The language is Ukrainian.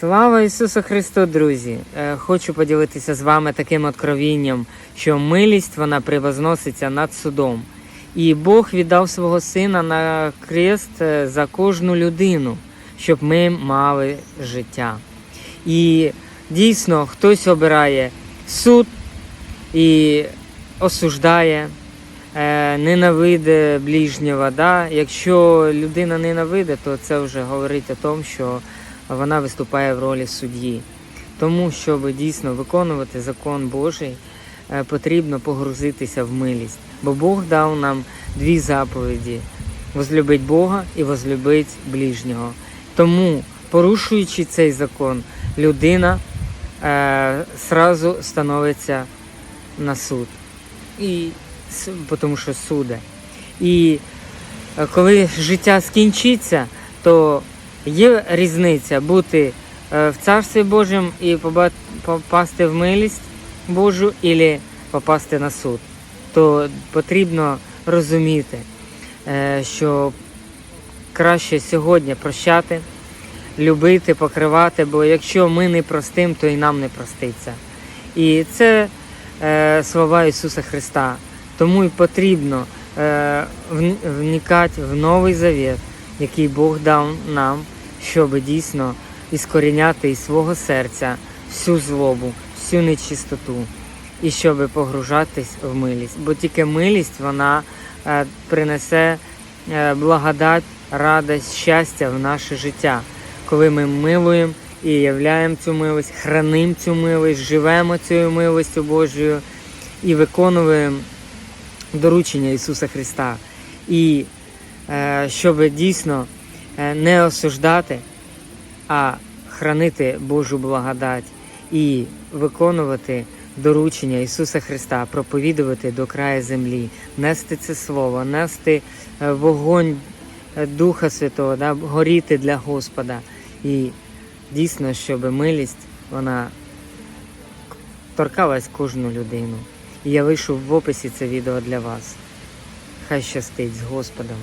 Слава Ісусу Христу, друзі! Е, Хочу поділитися з вами таким откровінням, що милість вона превозноситься над судом. І Бог віддав свого сина на крест е, за кожну людину, щоб ми мали життя. І дійсно хтось обирає суд і осуждає, е, ненавиде ближнього. Да? Якщо людина ненавиде, то це вже говорить о тому, що вона виступає в ролі судді. Тому, щоб дійсно виконувати закон Божий, е, потрібно погрузитися в милість. Бо Бог дав нам дві заповіді: возлюбить Бога і возлюбить ближнього. Тому, порушуючи цей закон, людина е, сразу становиться на суд. І, тому що суде. І е, коли життя скінчиться, то є різниця бути е, в Царстві Божому і попасти в милість Божу, і попасти на суд. То потрібно розуміти, е, що краще сьогодні прощати, любити, покривати, бо якщо ми не простим, то і нам не проститься. І це е, слова Ісуса Христа. Тому і потрібно вникати в новий завіт, який Бог дав нам, щоб дійсно іскоріняти із свого серця всю злобу, всю нечистоту, і щоб погружатись в милість. Бо тільки милість вона е, принесе е, благодать, радість, щастя в наше життя, коли ми милуємо і являємо цю милость, хранимо цю милость, живемо цією милостю Божою і виконуємо доручення Ісуса Христа. І е, щоб дійсно не осуждати, а хранити Божу благодать і виконувати доручення Ісуса Христа, проповідувати до краю землі, нести це слово, нести е, вогонь е, Духа Святого, да, горіти для Господа. І дійсно, щоб милість вона торкалась кожну людину. І я вийшов в описі це відео для вас. Хай щастить з Господом.